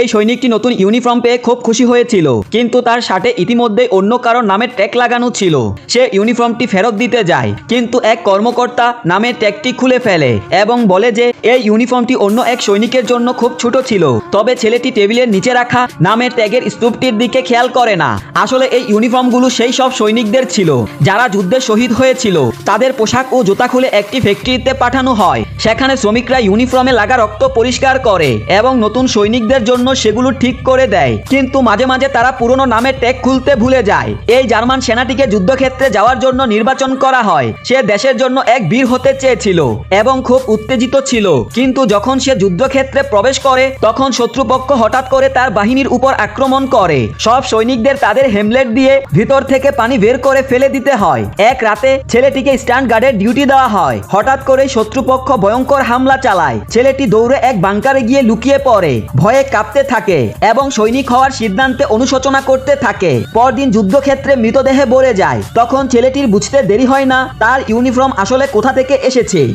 এই সৈনিকটি নতুন ইউনিফর্ম পেয়ে খুব খুশি হয়েছিল, কিন্তু তার শার্টে ইতিমধ্যে অন্য কারোর নামের ট্যাগ লাগানো ছিল। সে ইউনিফর্মটি ফেরত দিতে যায়, কিন্তু এক কর্মকর্তা নামের ট্যাগটি খুলে ফেলে এবং বলে যে, এই ইউনিফর্মটি অন্য এক সৈনিকের জন্য খুব ছোট ছিল, তবে ছেলেটি টেবিলের নিচে রাখা নামের ট্যাগের স্তূপটির দিকে খেয়াল করে না। আসলে এই ইউনিফর্মগুলো সেই সব সৈনিকদের ছিল, যারা যুদ্ধে শহীদ হয়েছিল। তাদের পোশাক ও জুতা খুলে একটি ফ্যাক্টরিতে পাঠানো হয়, সেখানে শ্রমিকরা ইউনিফর্মে লাগা রক্ত পরিষ্কার করে এবং নতুন সৈনিকদের জন্য সেগুলো ঠিক করে দেয়। কিন্তু মাঝে মাঝে তারা পুরনো নামের ট্যাগ খুলতে ভুলে যায়। এই জার্মান সেনাটিকে যুদ্ধক্ষেত্রে যাওয়ার জন্য নির্বাচন করা হয়। সে দেশের জন্য এক বীর হতে চেয়েছিল এবং খুব উত্তেজিত ছিল। কিন্তু যখন সে যুদ্ধক্ষেত্রে প্রবেশ করে, তখন শত্রুপক্ষ হঠাৎ করে তার বাহিনীর উপর আক্রমণ করে। সব সৈনিকদের তাদের হেমলেট দিয়ে ভিতর থেকে পানি বের করে ফেলে দিতে হয়। এক রাতে ছেলেটিকে স্ট্যান্ড গার্ডের ডিউটি দেওয়া হয়। হঠাৎ করে শত্রুপক্ষ ভয়ঙ্কর হামলা চালায়। ছেলেটি দৌড়ে এক বাংকারে গিয়ে লুকিয়ে পড়ে। ভয়ে কাঁপতে থাকে এবং সৈনিক হওয়ার সিদ্ধান্তে অনুশোচনা করতে থাকে। পরদিন যুদ্ধক্ষেত্রে মৃতদেহে ভরে যায়। তখন ছেলেটির বুঝতে দেরি হয় না, তার ইউনিফর্ম আসলে কোথা থেকে এসেছে?